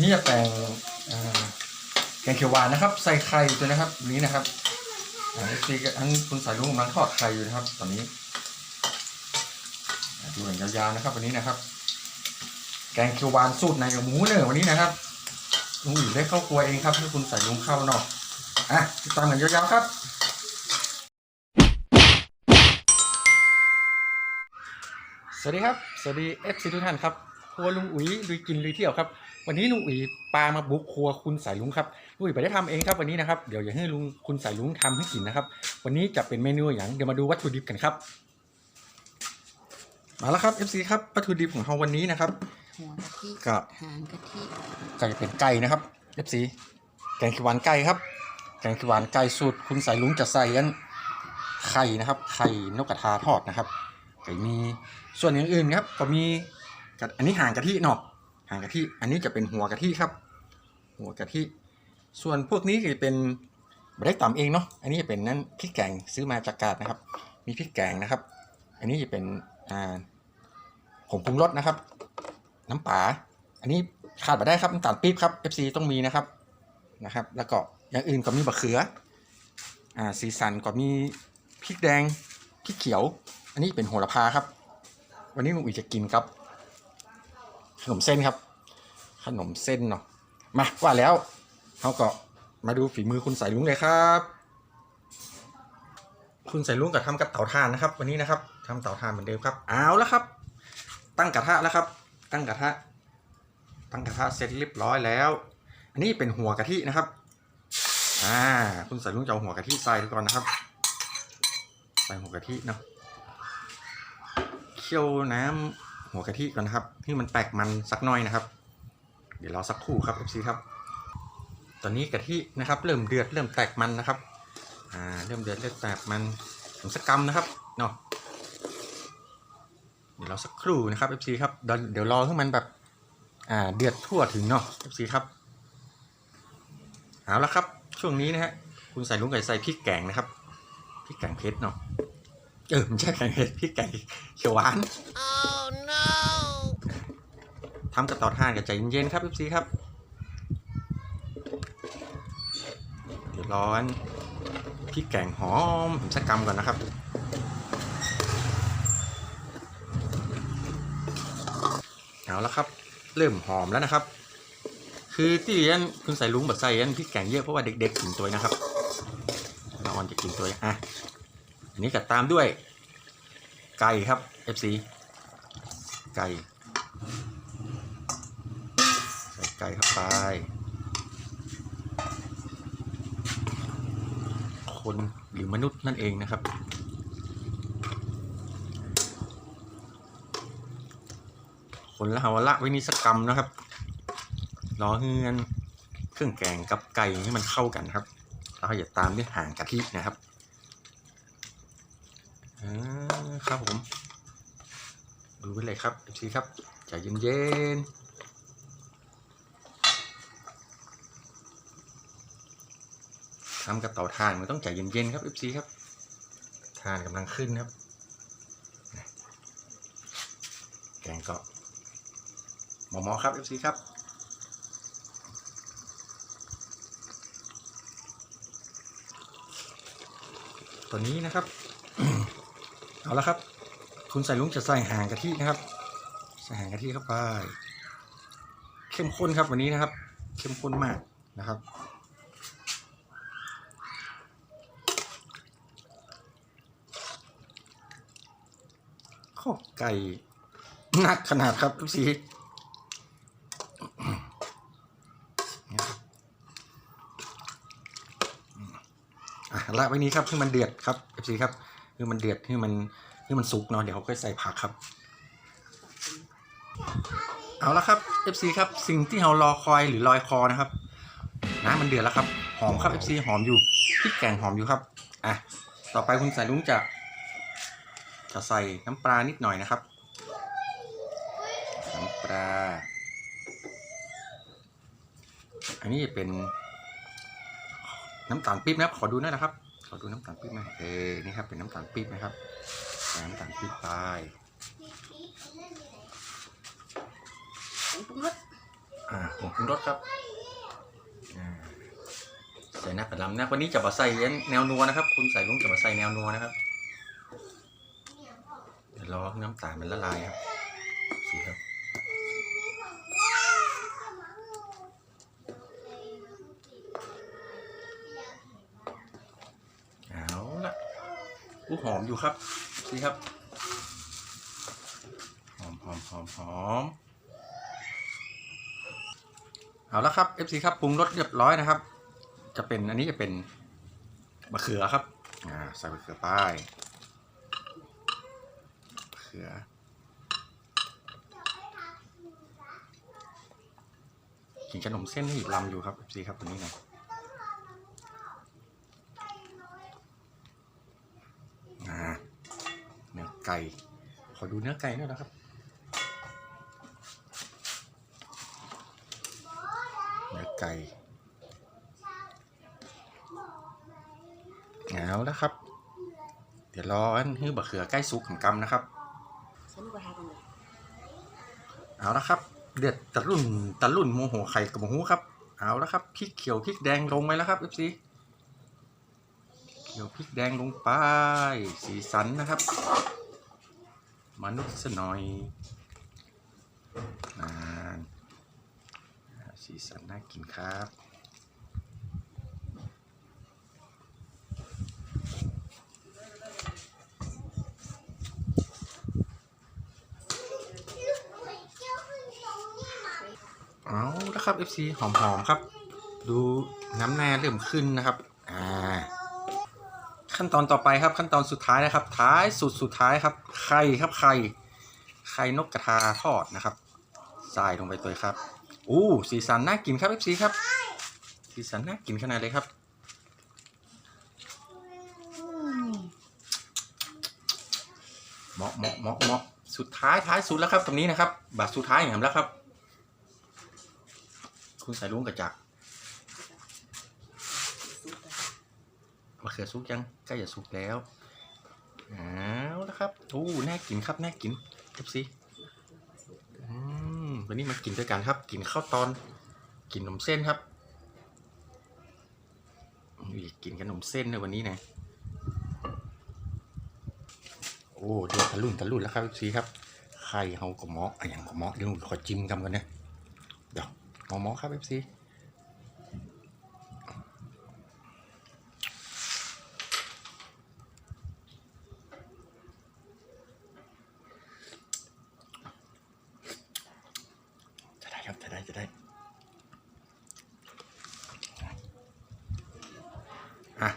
นี่จะแปลงแกงเขียวหวานนะครับ ใส่ไข่ด้วยนะครับนี้นะครับอ่าเอฟซีทั้งคุณสายลุงกำลังทอดไข่อยู่นะครับ ตอนนี้ดูอย่างยาวๆนะครับ วันนี้นะครับ แกงเขียวหวานสูตรในกับหมูเนื้อวันนี้นะครับลุงอยู่ได้เข้าครัวเองครับให้คุณสายลุงเข้านอกอะติดตามกันยาวๆครับสวัสดีครับ สวัสดีเอฟซีทุกท่านครับครัวลุงอุ๋ยลุยกินลุยเที่ยวครับ วันนี้ลุงอุ๋ยปลามาบุกครัวคุณสายลุงครับลุงอุ๋ยไปได้ทำเองครับวันนี้นะครับเดี๋ยวอย่าให้ลุงคุณสายลุงทำให้กินนะครับ วันนี้จะเป็นเมนูอย่างเดี๋ยวมาดูวัตถุดิบกันครับ มาแล้วครับ FC ครับวัตถุดิบของเราวันนี้นะครับหัวกะทิก็หางกะทิก็จะเป็นไก่นะครับ FC แกงเขียวหวานไก่ครับแกงเขียวหวานไก่สูตรคุณสายลุงจะใส่กันไข่นะครับ ไข่นกกระทาทอดนะครับไก่มีส่วนอย่างอื่นครับ ก็มีกะอันนี้หางกะทิเนาะ หางกะทิอันนี้จะเป็นหัวกะทิครับ หัวกะทิส่วนพวกนี้ก็จะเป็นไม่ได้ตำเองเนาะอันนี้จะเป็นนั่นพริกแกงซื้อมาจากกาดนะครับ มีพริกแกงนะครับ อันนี้จะเป็นอ่าผงปรุงรสนะครับ น้ำปลาอันนี้ขาดไม่ได้ครับน้ำตาลปี๊บครับ FC ต้องมีนะครับนะครับ แล้วก็อย่างอื่นก็มีบะเขืออ่าสีสันก็มีพริกแดงพริกเขียว อันนี้เป็นโหระพาครับ วันนี้ลุงอุ๋ยจะกินครับ ขนมเส้นครับ ขนมเส้นเนาะมาว่าแล้วเขาก็มาดูฝีมือคุณสายลุงเลยครับ คุณสายลุงก็ทำกับเต่าถ่านนะครับ วันนี้นะครับทำเต่าถ่านเหมือนเดิมครับเอาแล้วครับ ตั้งกระทะแล้วครับ ตั้งกระทะ ตั้งกระทะเสร็จเรียบร้อยแล้ว อันนี้เป็นหัวกะทินะครับอ่าคุณสายลุงจะเอาหัวกะทิใส่ก่อนนะครับ ใส่หัวกะทิเนาะเคี่ยวน้ำ หัวกะทิก่อนนะครับที่มันแตกมันสักหน่อยนะครับ เดี๋ยวรอสักครู่ครับ FC ครับ ตอนนี้กะทินะครับ เริ่มเดือดเริ่มแตกมันนะครับอ่าเริ่มเดือดเริ่มแตกมันผมสักกำนะครับเนาะเดี๋ยวรอสักครู่นะครับ FC ครับเดี๋ยวเดี๋ยวรอให้มันแบบอ่าเดือดทั่วถึงเนาะ FC ครับเอาละครับ ช่วงนี้นะฮะคุณใส่ลุงไก่ใส่พริกแกงนะครับพริกแกงเผ็ดเนาะ เออไม่ใช่แกงเผ็ดพริกแกงเขียวหวาน oh no ทำกับต่อท่านกับใจเย็นๆครับ FC ครับเดี๋ยวร้อนพริกแกงหอมผมสักกำก่อนนะครับเอาแล้วครับ เริ่มหอมแล้วนะครับ คือที่เรียนคุณใส่ลุงแบบใส่ยันพริกแกงเยอะเพราะว่าเด็กๆกินตัวนะครับน้องออนจะกินตัวอะ อันนี้ก็ตามด้วย ไก่ครับ FC ไก่ใส่ไก่เข้าไป คนหรือมนุษย์นั่นเองนะครับคนละหาวละไว้นี่สักรรมนะครับรอเฮือน เครื่องแกงกับไก่ให้มันเข้ากันครับ แล้วก็อย่าตามด้วยหางกะทินะครับอ่า ครับผมดูไปเลยครับเอีกทีครับใจเย็นๆทำกับเตาถ่านมันต้องใจเย็นๆครับ FC ครับถ่านกำลังขึ้นครับแกงก็หมอๆครับ FC ครับตอนนี้นะครับ เอาละครับ คุณใส่ลุงจะใส่หางกะทินะครับ ใส่หางกะทิเข้าไป เข้มข้นครับวันนี้นะครับ เข้มข้นมากนะครับข้อไก่หนักขนาดครับทุกสีอะละไว้นี้ครับให้มันเดือดครับเอฟซีครับ ให้มันเดือดให้มันให้มันสุกเนาะเดี๋ยวเขาค่อยใส่ผักครับ เอาละครับ FC ครับสิ่งที่เรารอคอยหรือลอยคอนะครับน้ำมันเดือดแล้วครับ หอมครับ FC หอมอยู่พริกแกงหอมอยู่ครับอะต่อไปคุณสายลุงจะ จะใส่น้ำปลานิดหน่อยนะครับ น้ำปลา อันนี้จะเป็นน้ำตาลปี๊บนะครับ ขอดูหน่อยนะครับ ขอดูน้ำตาลปี๊บหน่อยเออนี่ครับเป็นน้ำตาลปี๊บนะครับใส่น้ำตาลปี๊บไปผงปรุงรสอ่าผงปรุงรสครับอ่าใส่หน้ากระดำนะวันนี้จะมาใส่แนวนัวนะครับ คุณใส่ลุงจะมาใส่แนวนัวนะครับเดี๋ยวรอน้ำตาลมันละลายครับสีครับเอาละ อู้หอมอยู่ครับสีครับ หอมหอมหอมหอมเอาละครับ FC ครับปรุงรสเรียบร้อยนะครับ จะเป็นอันนี้จะเป็นมะเขือครับอ่าใส่มะเขือป้ายมะเขือกินขนมเส้นนี่ลำอยู่ครับ FC ครับตัวนี้นะอ่าเนื้อ ไก่ ขอดูเนื้อไก่หน่อยนะครับ เนื้อไก่เอาแล้วครับ เดี๋ยวรออันฮื้อบะเขือใกล้สุกของกำนะครับสนุกกว่าทากันเลยเอาละครับเดือดตะลุ่นตะลุ่นโมโหไข่กับโมโหครับ เอาละครับพริกเขียวพริกแดงลงไปแล้วครับ FC เขียวพริกแดงลงไป สีสันนะครับ มนุษย์สหน่อยนานสีสันน่ากินครับเอาละครับ FC หอมๆครับ ดูน้ำแน่เริ่มขึ้นนะครับ ขั้นตอนต่อไปครับขั้นตอนสุดท้ายนะครับ ท้ายสุดสุดท้ายครับไข่ครับไข่ไข่นกกระทาทอดนะครับใส่ลงไปตัวครับอู้สีสันน่ากินครับ FC ครับ สีสันน่ากินขนาดเลยครับเหมาะเหมาะเหมาะเหมาะสุดท้ายท้ายสุดแล้วครับ ตรงนี้นะครับ บาทสุดท้ายอย่างแล้วครับ คุณสายลุงกระจักมะเขือสุกยังใกล้จะสุกแล้วเอาแล้วครับอู้น่ากินครับน่ากินเอฟซีอืมวันนี้มากินด้วยกันครับ กินข้าวตอน กินขนมเส้นครับกินขนมเส้นในวันนี้นะโอ้เดือดทะลุนทะลุนแล้วครับเอฟซีครับไข่เฮากับหมอออย่างกับหมอเดี๋ยวขอจิ้มกันกันนะเดี๋ยวหมอหมอครับเอฟซีจะได้ครับจะได้จะได้อะ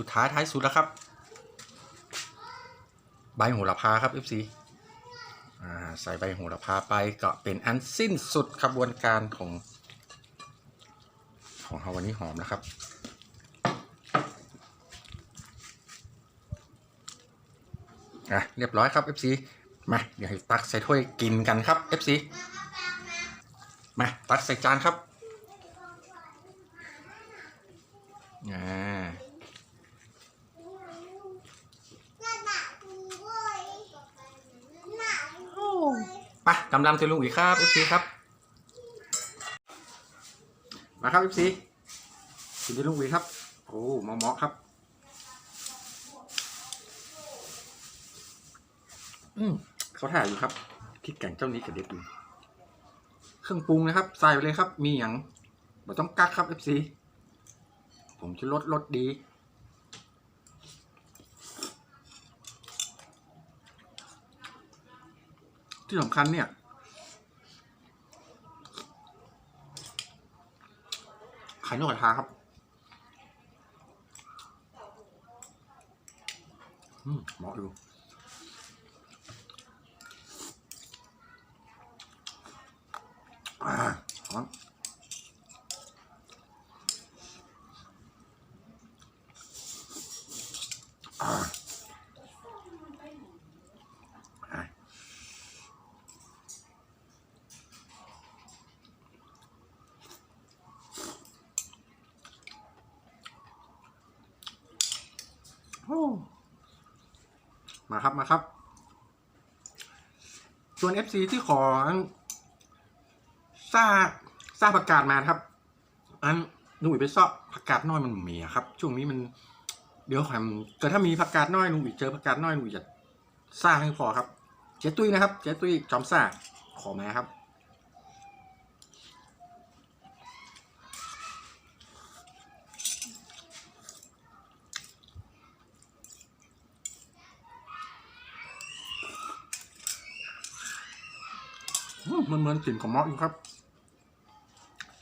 สุดท้ายท้ายสุดแล้วครับ ใบโหระพาครับ FC อ่าใส่ใบโหระพาไปก็เป็นอันสิ้นสุดขบวนการของ ของเฮาวันนี้หอมนะครับ อะ เรียบร้อยครับ FC มา เดี๋ยวให้ตักใส่ถ้วยกินกันครับ FC มา ตักใส่จานครับ อ่า ไปกำลังจะลุงอีกครับ FC ครับ มาครับ FC คุณจะลุงอีกครับ โอ้เหมาะเหมาะครับ อืมเขาถ่ายอยู่ครับพริกแกงเจ้านี้กับเด็ดอยู่เครื่องปรุงนะครับ ใส่ไปเลยครับ มีอย่างบ่ต้องกักครับ FC ผมจะลดลดดี ที่สำคัญเนี่ย ไข่นกกระทาครับอืมเหมาะอยู่อ่าร้อน มาครับมาครับ ส่วน FC ที่ขอซาซาประกาศมาครับ อันหนุ่ยไปซาะผักกาดน้อยมันมียครับ ช่วงนี้มันเดี๋ยวผมเกิดถ้ามีผักกาดน้อยหนุ่ยเจอผักกาดน้อยหนุ่ยจะสร้างให้พอครับ เจ๊ตุ้ยนะครับ เจ๊ตุ้ยจอมซ่าขอมาครับ อื มันเหมือนกลิ่นของมอสอยู่ครับ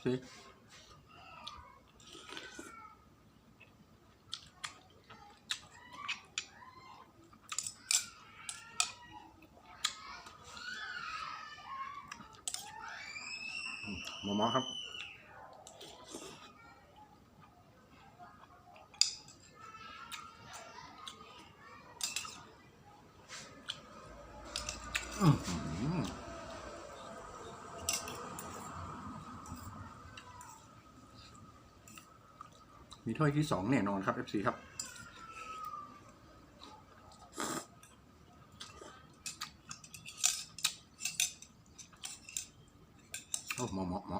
สิมหมอเมาะครับ อื้อหือ มีถ้วยที่สองแน่นอนครับ FC ครับ โอ้เหมาะเหมาะเหมอ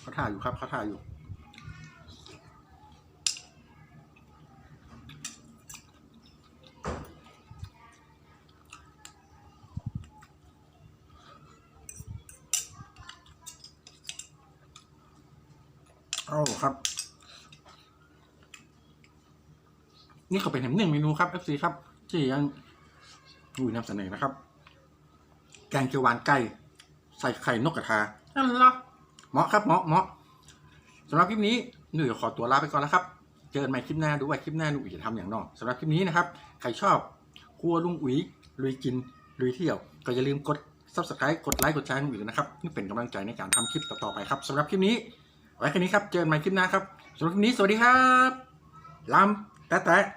เขาถ่ายอยู่ครับเขาถ่ายอยู่ เอาครับ นี่ก็เป็นหนึ่งเมนูครับ FC ครับที่ยังอุ้ยนำเสนอนะครับ แกงเขียวหวานไก่ใส่ไข่นกกระทานั่นละเหมาะครับเหมาะเหมาะสำหรับคลิปนี้หนุ่ยขอตัวลาไปก่อนแล้วครับ เจอกันใหม่คลิปหน้าดูว่าคลิปหน้าหนุ่ยจะทำอย่างนอกสำหรับคลิปนี้นะครับใครชอบครัวลุงอุ๋ยลุยกินลุยเที่ยว ก็อย่าลืมกด subscribe กดไลค์กดแชร์ให้หนุ่ยด้วยนะครับนี่เป็นกำลังใจในการทำคลิปต่อๆไปครับสำหรับคลิปนี้ไว้แค่นี้ครับเจอกันใหม่คลิปหน้าครับสำหรับคลิปนี้สวัสดีครับลำ Tata.